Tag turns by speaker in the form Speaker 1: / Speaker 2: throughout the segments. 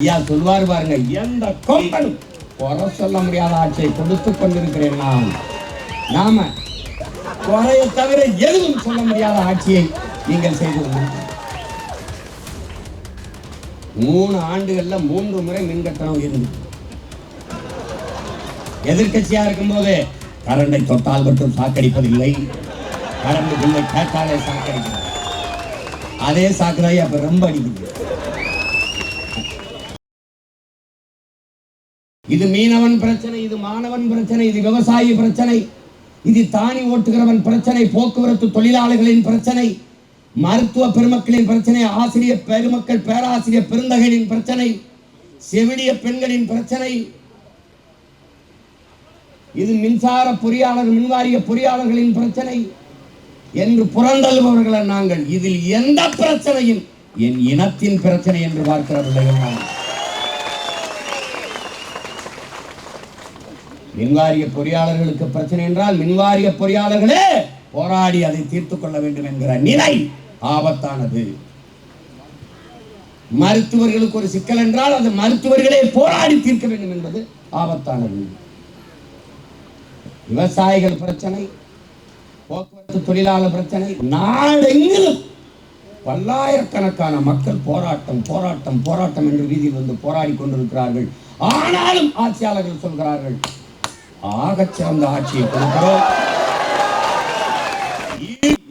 Speaker 1: ஐயா சொல்வார் பாருங்க எந்த கொம்பனும் குறை சொல்ல முடியாத ஆட்சியை கொடுத்து கொண்டிருக்கிறேன் நான். நாம குறைய தவிர எதுவும் சொல்ல முடியாத ஆட்சியை நீங்கள் செய்து மூணு ஆண்டுகள்ல மூன்று முறை மின்கட்டணம் இருந்து உயர்ந்து எதிர்க்கட்சியா இருக்கும்போது கரண்டை தொட்டால் மட்டும் சாக்கடிப்பதில்லை. கரண்டு பில்லை கேட்டாலே சாக்கடிக்கிறது. அதே சாக்கடாய் அப்ப ரொம்ப அடிக்குது. இது மீனவன் பிரச்சனை இது மாணவன் பிரச்சனை இது விவசாயி பிரச்சனை இது தானி ஓட்டுகிறவன் பிரச்சனை போக்குவரத்து தொழிலாளர்களின் பிரச்சனை மருத்துவ பெருமக்களின் பிரச்சனை ஆசிரியர் பெருமக்கள் பேராசிரியர் பெருந்தகைகளின் பிரச்சனை செவிலிய பெண்களின் பிரச்சனை. இது மின்சார பொறியாளர் மின்வாரிய பொறியாளர்களின் பிரச்சனை. என்று புறந்தள்ளுபவர்களை நாங்கள் இதில் எந்த பிரச்சனையும் என் இனத்தின் பிரச்சனை என்று பார்க்கிறவர்கள். மின்வாரிய பொறியாளர்களுக்கு பிரச்சனை என்றால் மின்வாரிய பொறியாளர்களே போராடி அதை தீர்த்துக் கொள்ள வேண்டும் என்கிற நிலை ஆபத்தானது. மருத்துவர்களுக்கு ஒரு சிக்கல் என்றால் அது மருத்துவர்களே போராடி தீர்க்க வேண்டும் என்பது ஆபத்தானது. விவசாயிகள் பிரச்சனை போக்குவரத்து தொழிலாளர் பிரச்சனை நாடெங்கிலும் பல்லாயிரக்கணக்கான மக்கள் போராட்டம் போராட்டம் போராட்டம் என்ற வீதியில் வந்து போராடி கொண்டிருக்கிறார்கள். ஆனாலும் ஆட்சியாளர்கள் சொல்கிறார்கள் ஆக சிறந்த ஆட்சியை கொடுக்கிறோம்.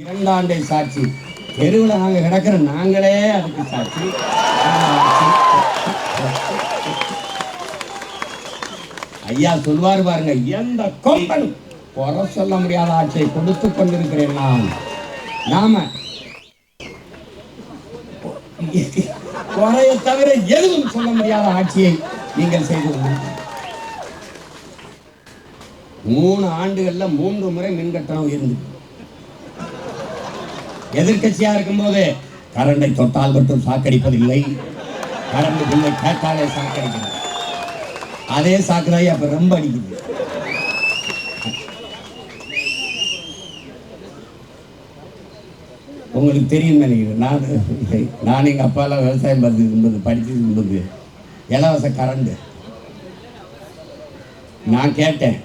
Speaker 1: இரண்டாண்டை சாட்சி. தெருவில் நாங்க கிடக்கிற நாங்களே அதுக்கு சாட்சி. ஐயா சொல்வார் பாருங்க எந்த கொம்பனும் குறை சொல்ல முடியாத ஆட்சியை கொடுத்து கொண்டிருக்கிறேன் நான். நாம குறைய தவிர எதுவும் சொல்ல முடியாத ஆட்சியை நீங்கள் செய்து கொண்டிருக்கிறீர்கள். மூணு ஆண்டுகள்ல மூன்று முறை மின் கட்டணம் உயர்ந்து எதிர்க்கட்சியா இருக்கும்போது கரண்டை தொட்டால் மட்டும் சாக்கடிப்பதில்லை. கரண்ட் பில்லை கேட்டாலே சாக்கடிக்கிறது. அதே சாக்கடாய் அப்ப ரொம்ப அடிக்குது. உங்களுக்கு தெரியும் நினைக்கிறேன். நான் நான் எங்கள் அப்பாலாம் விவசாயம் பார்த்து இருந்தது படிச்சது இருந்தது இலவச கரண்டு. நான் கேட்டேன்.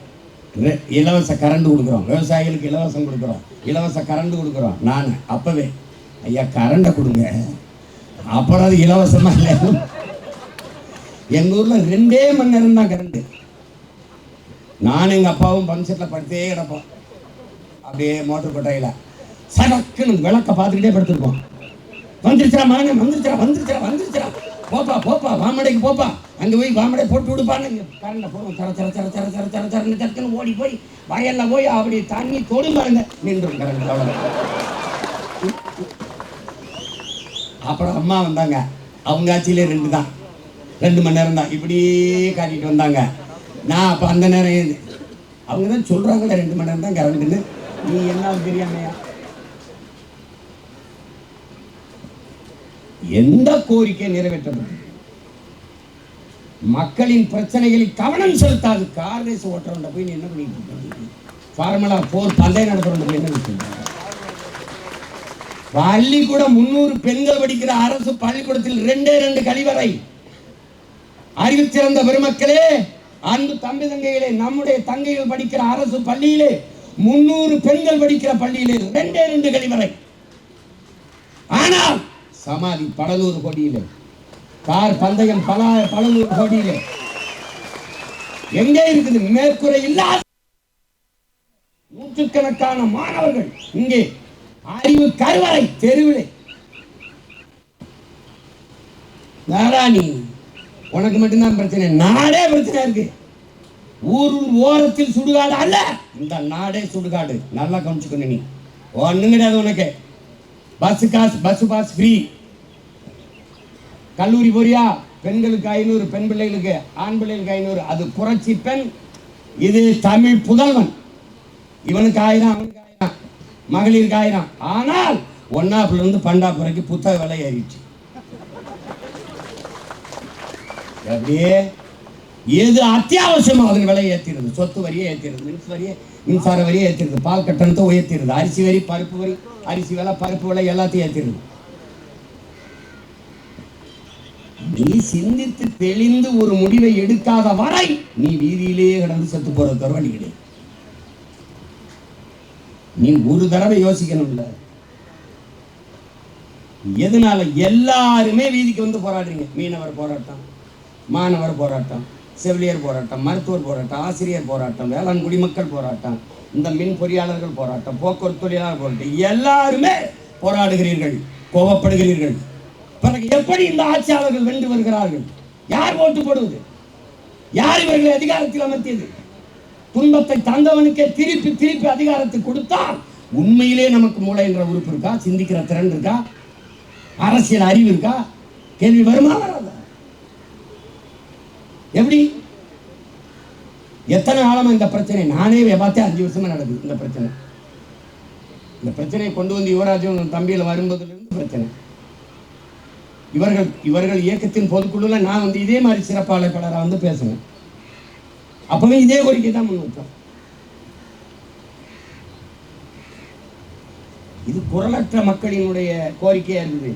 Speaker 1: இலவச கரண்ட் கொடுக்குறோம். விவசாயிகளுக்கு இலவசம் கொடுக்குறோம். இலவச கரண்ட் கொடுக்குறோம். நான் அப்பவே ஐயா கரண்டை கொடுங்க. அப்புறம் அது இலவசமாக இல்லை எங்கள் ஊரில் ரெண்டே மணி நேரம் தான் கரண்ட். நானும் எங்கள் அப்பாவும் பங்க் செட்டில் படுத்தே கிடப்போம். அப்படியே மோட்டர் கொட்டையில். சடக்குன்னு விளக்க பார்த்துக்கிட்டே படுத்துருப்போம். வந்துருச்சா மகனே வந்துருச்சா வந்துருச்சா வந்துருச்சா போப்பா போப்பா வாமடைக்கு போப்பா. அங்கே போய் வாமடை போட்டு விடுப்பான்னு கரண்ட போகும் சர சர சர சர சர சர சரன்னு தரத்துன்னு ஓடி போய் வயல்ல போய் அப்படி தண்ணி தொடும் பாருங்க. நின்றும் கரண்ட் அப்புறம் அம்மா வந்தாங்க. அவங்க ஆட்சியிலே ரெண்டு தான். ரெண்டு மணி நேரம் தான். இப்படியே காட்டிட்டு வந்தாங்க. நான் அப்போ அந்த நேரம் அவங்க தான் சொல்கிறாங்களே ரெண்டு மணி நேரம் தான் கரண்ட்டுன்னு நீ என்ன தெரியாமையா? எந்த கோரிக்கை நிறைவேற்றப்படும்? மக்களின் பிரச்சனைகளில் கவனம் செலுத்தாது. கார் ரேஸ் ஓட்டுறவன்ட போய் நீ என்ன பண்ணிட்டு இருக்க? ஃபார்முலா போர் பந்தயம் நடத்துறவன்ட போய் என்ன பண்ணிட்டு பள்ளிக்கூடம் முன்னூறு பெண்கள் படிக்கிற அரசு பள்ளிக்கூடத்தில் ரெண்டே ரெண்டு கழிவறை. அறிவு சிறந்த பெருமக்களே அன்பு தம்பி தங்கைகளே நம்முடைய தங்கைகள் படிக்கிற அரசு பள்ளியிலே முன்னூறு பெண்கள் படிக்கிற பள்ளியிலே ரெண்டே ரெண்டு கழிவறை. ஆனால் சமாதி படலூர் கொடியிலே கார் பந்தயம் பல படலூர் கொடியிலே எங்கே இருக்குது மேற்கூரை இல்லாத நூற்றுக்கணக்கான மாணவர்கள்? இங்கே. அறிவு கருவறை தெருவிலே. நாராணி உனக்கு மட்டும்தான் பிரச்சனை. நாடே பிரச்சனை இருக்கு. ஊர் ஓரத்தில் சுடுகாடு அல்ல. இந்த நாடே சுடுகாடு. நல்லா கவனிச்சுக்கணும் நீ. ஒன்றும் கிடையாது உனக்கு. பஸ் காசு பஸ் பாஸ் ஃப்ரீ கல்லூரி போறியா? பெண்களுக்கு ஐநூறு பெண் பிள்ளைகளுக்கு ஆண் பிள்ளைகளுக்கு ஐநூறு. அது புரட்சி பெண் இது தமிழ் புதல்வன். இவனுக்கு ஆயிரம் அவனுக்கு ஆயிரம் மகளிருக்கு ஆயிரம். ஆனால் ஒன்னாப்புல இருந்து பண்டாப்பு புத்தக விலை ஏறிடுச்சு. அப்படியே எது அத்தியாவசியமோ அதன் விலை ஏற்றிடுது சொத்து வரியை ஏற்றிடுது மின்சார வரியை மின்சார வரியை ஏற்றிடுது பால் கட்டணத்தை உயர்த்திடுது அரிசி வரி பருப்பு வரி. அரிசி விலை பருப்பு விலை எல்லாத்தையும் ஏற்றிடுது நீ சிந்தித்து தெளிந்து ஒரு முடிவை எடுக்காத வரை நீ வீதியிலேயே கடந்து செத்து போற தவிர வழி கிடையாது நீ ஒரு தடவை யோசிக்கணும்ல. எதனால எல்லாருமே வீதிக்கு வந்து போராடுறீங்க? மீனவர் போராட்டம் மாணவர் போராட்டம் செவிலியர் போராட்டம் மருத்துவர் போராட்டம் ஆசிரியர் போராட்டம் வேளாண் குடிமக்கள் போராட்டம் இந்த மின் பொறியாளர்கள் போராட்டம் போக்குவரத்து தொழிலாளர் போராட்டம் எல்லாருமே போராடுகிறீர்கள் கோபப்படுகிறீர்கள். பிறகு எப்படி இந்த ஆட்சியாளர்கள் வென்று வருகிறார்கள்? யார் ஓட்டு போடுவது? யார் இவர்களை அதிகாரத்தில் அமர்த்தியது? துன்பத்தை தந்தவனுக்கே திருப்பி திருப்பி அதிகாரத்தை கொடுத்தால் உண்மையிலே நமக்கு மூளை என்ற உறுப்பு இருக்கா? சிந்திக்கிற திறன் இருக்கா? அரசியல் அறிவு இருக்கா? கேள்வி வருமா வராதா? எப்படி? எத்தனை காலமாக இந்த பிரச்சனை? நானே பார்த்தேன் அஞ்சு வருஷமா நடக்குது இந்த பிரச்சனை. இந்த பிரச்சனையை கொண்டு வந்து யுவராஜன் தம்பியில் வரும்போதுலேருந்து பிரச்சனை. இவர்கள் இவர்கள் இயக்கத்தின் பொதுக்குழுல நான் வந்து இதே மாதிரி சிறப்பு வந்து பேசுவேன். அப்பவே இதே கோரிக்கை தான் முன் வச்சோம் இது குரலற்ற மக்களினுடைய கோரிக்கையா இருக்குது.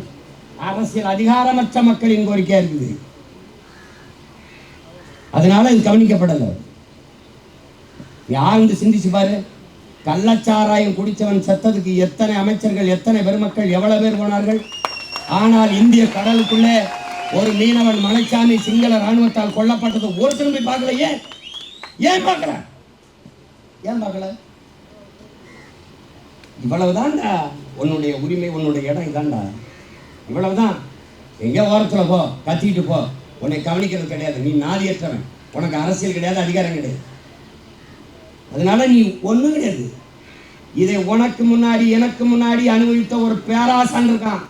Speaker 1: அரசியல் அதிகாரமற்ற மக்களின் கோரிக்கையா இருக்குது. அதனால இது கவனிக்கப்படலை. யாழ்ந்து சிந்திச்சு பாரு. கள்ளச்சாராயம் குடித்தவன் செத்ததுக்கு எத்தனை அமைச்சர்கள் எத்தனை பெருமக்கள் எவ்வளவு பேர் போனார்கள்? ஆனால் இந்திய கடலுக்குள்ளே ஒரு மீனவன் மலைச்சாமி சிங்கள ராணுவத்தால் கொல்லப்பட்டது. ஒரு திரும்பி பார்க்கல ஏன் ஏன் பார்க்கல? ஏன் பார்க்கல? இவ்வளவுதான்டா. உன்னுடைய உரிமை உன்னுடைய இடம் இதான்டா. இவ்வளவுதான். எங்கே ஓரத்தில் போ கத்திட்டு போ. உன்னை கவனிக்கிறது கிடையாது. நீ நாதியற்றவன். உனக்கு அரசியல் கிடையாது அதிகாரம் கிடையாது. அதனால நீ ஒண்ணும் கிடையாது. இதை உனக்கு முன்னாடி எனக்கு முன்னாடி அனுபவித்த ஒரு பேராசான் இருக்கான்.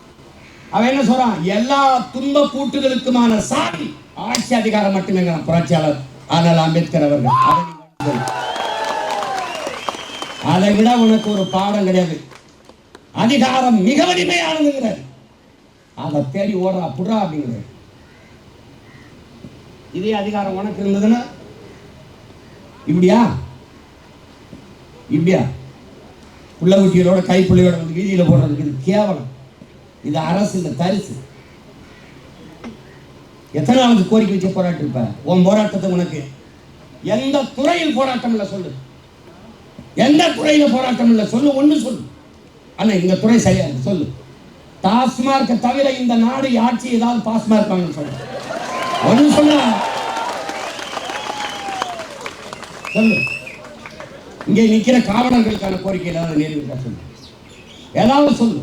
Speaker 1: அவன் என்ன சொல்றான்? எல்லா துன்ப கூட்டுகளுக்குமான சாமி ஆட்சி அதிகாரம் மட்டுமே புரட்சியாளர் ஆனால் அம்பேத்கர் அவர்கள். அதை விட உனக்கு ஒரு பாடம் கிடையாது. அதிகாரம் மிக வலிமையானதுங்கிறார். அதை தேடி ஓடுறா புடுறா அப்படிங்கிறார். இதே அதிகாரம் உனக்கு இருந்ததுன்னா இப்படியா? இப்படியா? புள்ள கைப்பிள்ளையோட வந்து வீதியில் போடுறதுக்கு இது கேவலம். இது அரசு இந்த தரிசு. எத்தனை நாளுக்கு கோரிக்கை வச்சு போராட்டம் இருப்ப? உன் போராட்டத்தை உனக்கு எந்த துறையில் போராட்டம் இல்லை சொல்லு. எந்த துறையில் போராட்டம் இல்லை சொல்லு ஒன்று சொல்லு. அண்ணா இந்த துறை சரியா இருக்கு சொல்லு. டாஸ்மார்க்கை தவிர இந்த நாடு ஆட்சி ஏதாவது பாஸ்மார்க் வாங்கன்னு சொல்லு. ஒன்று சொல்ல சொல்லு. இங்கே நிக்கிற காவலர்களுக்கான கோரிக்கை ஏதாவது நிறைவேற்றா சொல்லு. ஏதாவது சொல்லு.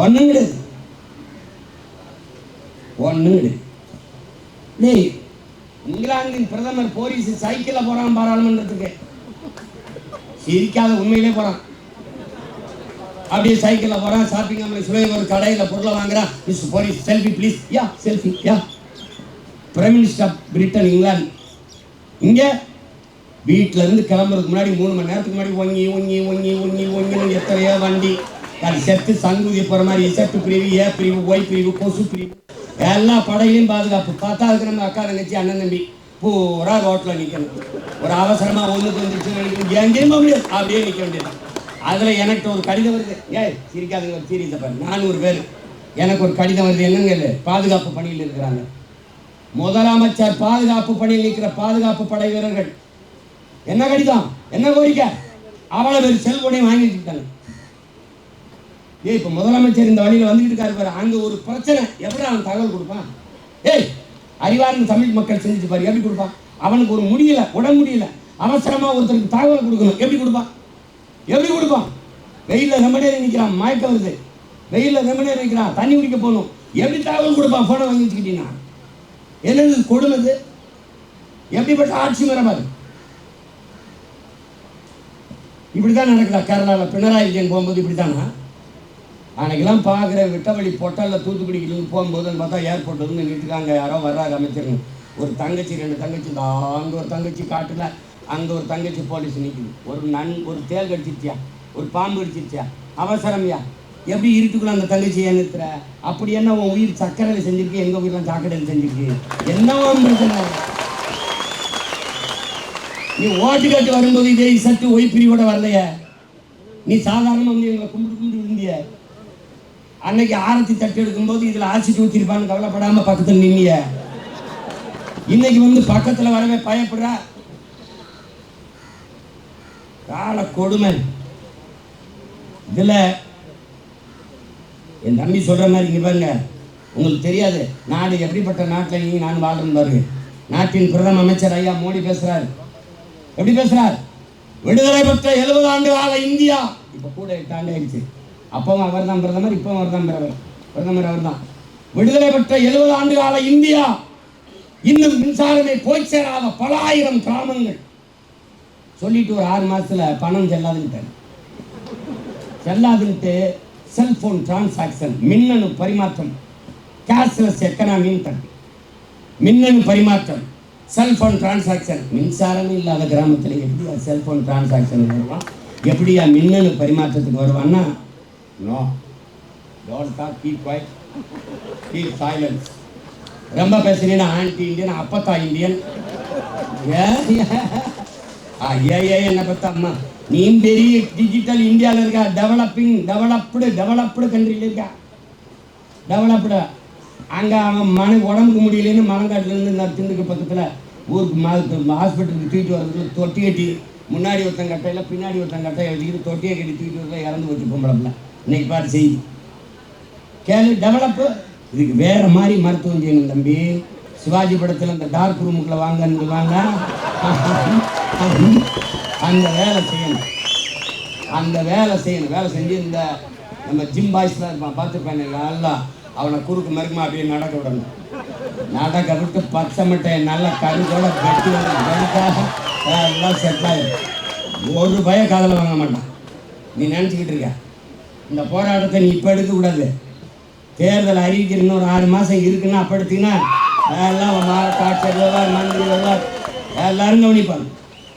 Speaker 1: ஒண்ணும் கிடையாது கிடையாது டேய் இங்கிலாந்தின் பிரதமர் போலீஸ் சைக்கிள்ல போறான் பாராளுமன்றத்துக்கு சிரிக்காத உண்மையிலே போறான். அப்படியே சைக்கிள்ல போறான் ஷாப்பிங் காம்ப்ளெக்ஸ்ல ஒரு கடையில பொருளை வாங்குறான். Miss police selfie please yeah selfie yeah prime minister of Britain England இங்க வீட்டில இருந்து கிளம்புறதுக்கு முன்னாடி மூணு மணி நேரத்துக்கு முன்னாடி ஒங்கி ஒங்கி ஒங்கி ஒங்கி ஒங்கி எத்தனையோ வண்டி. அது செத்து சங்குதி போற மாதிரி செட்டு பிரிவு ஏ பிரிவு ஒய் பிரிவு கொசு பிரிவு. எல்லா படையிலையும் பாதுகாப்பு. பார்த்தா அதுக்கு நம்ம அக்கா தங்கச்சி அண்ணன் தம்பி பூரா ரோட்ல நிக்கணும். ஒரு அவசரமா ஒண்ணுக்கு வந்துருச்சு எங்கேயும் முடியாது அப்படியே நிக்க வேண்டியது அதுல எனக்கு ஒரு கடிதம் வருது. ஏ சிரிக்காதுங்க ஒரு சீரியஸை பாரு. நானூறு பேர். எனக்கு ஒரு கடிதம் வருது. என்னங்க பாதுகாப்பு பணியில் இருக்கிறாங்க. முதலமைச்சர் பாதுகாப்பு பணியில் நிற்கிற பாதுகாப்பு படை வீரர்கள். என்ன கடிதம்? என்ன கோரிக்கை? அவ்வளோ பேர் செல்போனையும் வாங்கிட்டு ஏய் இப்போ முதலமைச்சர் இந்த வழியில் வந்துட்டு இருக்காரு பாரு. அங்கே ஒரு பிரச்சனை. எப்படி அவன் தகவல் கொடுப்பான்? ஏய் அறிவார்ந்த தமிழ் மக்கள் செஞ்சுட்டு பாரு. எப்படி கொடுப்பான்? அவனுக்கு ஒரு முடியல உடம்பு முடியல. அவசரமாக ஒருத்தருக்கு தகவல் கொடுக்கணும். எப்படி கொடுப்பான்? எப்படி கொடுப்பான்? வெயிலில் ரொம்ப நேரம் நிற்கிறான் மயக்க வருது. வெயிலில் ரொம்ப நேரம் நிற்கிறான் தண்ணி குடிக்க போகணும். எப்படி தகவல் கொடுப்பான்? போனை வாங்கி வச்சுக்கிட்டீங்கன்னா. என்னது கொடுமது? எப்படிப்பட்ட ஆட்சி முறை பாரு. இப்படிதான் நடக்குதா? கேரளாவில் பினராயி விஜயன் போகும்போது இப்படித்தானா? அன்னைக்கெல்லாம் பார்க்குற விட்டவழி பொட்டலில் தூத்துக்குடிக்கிலேருந்து போகும்போதுன்னு பார்த்தா ஏர்போர்ட் வந்து நின்றுட்டுருக்காங்க யாரோ வர்றாங்க அமைச்சருங்க ஒரு தங்கச்சி ரெண்டு தங்கச்சி. இந்த அங்கே ஒரு தங்கச்சி காட்டில். அங்கே ஒரு தங்கச்சி போலீஸ் நிற்குது ஒரு நன் ஒரு தேல் கடிச்சிருச்சியா? ஒரு பாம்பு கடிச்சிருச்சியா? அவசரம்யா? எப்படி இருட்டுக்குள்ள அந்த தங்கச்சியை நிறுத்துற? அப்படி என்ன உன் உயிர் சக்கரையில் செஞ்சிருக்கு? எங்கள் உயிரெலாம் சாக்கடையில் செஞ்சிருக்கு? என்ன பிரச்சனை? நீ ஓட்டு கேட்டு வரும்போது இதே சட்டு ஒய் பிரிவோட வரலையே? நீ சாதாரணமாக வந்து எங்களை கும்பிட்டு கும்பிட்டு விழுந்திய? அன்னைக்கு ஆரத்தி தட்டு எடுக்கும்போது இதில் ஆசிட்டு ஊத்திருப்பான்னு கவலைப்படாமல் பக்கத்தில் நின்னிய. இன்னைக்கு வந்து பக்கத்தில் வரவே பயப்படுற? கால கொடுமை. இதில் என் தம்பி சொல்கிற மாதிரி இங்க பாருங்க. உங்களுக்கு தெரியாது. நாடு எப்படிப்பட்ட நாட்டில் நீ நான் வாழ்றேன் பாருங்க. நாட்டின் பிரதம அமைச்சர் ஐயா மோடி பேசுகிறாரு எப்படி பேசுறார்? விடுதலை பெற்ற எழுபது ஆண்டு கால இந்தியா. இப்ப கூட எட்டு ஆண்டு ஆயிடுச்சு அப்பவும் அவர் தான் பிரதமர் இப்பவும் அவர் தான் பிரதமர். பிரதமர் அவர் தான் விடுதலை பெற்ற எழுபது ஆண்டு கால இந்தியா. இன்னும் மின்சாரமே போய் சேராத பல ஆயிரம் கிராமங்கள். சொல்லிட்டு ஒரு ஆறு மாசத்துல பணம் செல்லாதுன்ட்டார் செல்லாதுன்ட்டு செல்போன் டிரான்சாக்ஷன் மின்னணு பரிமாற்றம் கேஷ்லெஸ் எக்கனாமின்னு மின்னணு பரிமாற்றம். செல்போன் டிரான்சாக்ஷன் மின்சாரமே இல்லாத கிராமத்தில் எப்படியா செல்போன் டிரான்சாக்ஷன் வருவான்? எப்படியா மின்னணு பரிமாற்றத்துக்கு வருவான்னா? No don't talk keep quiet keep silence ரொம்ப பேசுறீங்கன்னா ஆன்டி இந்தியன் அப்பத்தா இந்தியன் ஐயா என்ன பார்த்தா அம்மா நீ பெரிய டிஜிட்டல் இந்தியாவில் இருக்கா? டெவலப்பிங் டெவலப்டு டெவலப்டு கண்ட்ரியில் இருக்கா? டெவலப்டு அங்கே அவன் மன உடம்புக்கு முடியலன்னு மலங்காட்டிலேருந்து நான் திண்டுக்கு பக்கத்தில் ஊருக்கு மா ஹாஸ்பிட்டலுக்கு தூக்கிட்டு வர்றதுக்கு தொட்டி கட்டி முன்னாடி ஒருத்தன் கட்டையில் பின்னாடி ஒருத்தன் கட்டையை வச்சுக்கிட்டு தொட்டியை கட்டி தூக்கிட்டு வரல இறந்து வச்சு பொம்பளப்பில் இன்னைக்கு பாட்டு செய்தி. கேள்வி டெவலப்பு இதுக்கு வேற மாதிரி மருத்துவம் செய்யணும் தம்பி. சிவாஜி படத்தில் அந்த டார்க் ரூமுக்குள்ள வாங்கன்னு வாங்க அந்த வேலை செய்யணும். அந்த வேலை செய்யணும். வேலை செஞ்சு இந்த நம்ம ஜிம் பாய்ஸ்லாம் இருப்பான் பார்த்துருப்பேன் நல்லா. அவனை குறுக்கு மறுக்குமா அப்படியே நடக்க விடணும். நடக்க விட்டு பச்சை மட்டையை நல்லா கருத்தோட கட்டி வெடிக்காக எல்லாம் செட் ஆகிடும் ஒரு பய காதில் வாங்க மாட்டான். நீ நினச்சிக்கிட்டு இருக்க. இந்த போராட்டத்தை நீ இப்போ எடுக்கக்கூடாது தேர்தல் அறிவிக்கிற இன்னொரு ஆறு மாதம் இருக்குன்னா அப்போ எடுத்தீங்கன்னா எல்லாம் மாவட்ட ஆட்சியர் வருவார் மந்திரி வருவார் எல்லாரும் கவனிப்பாங்க.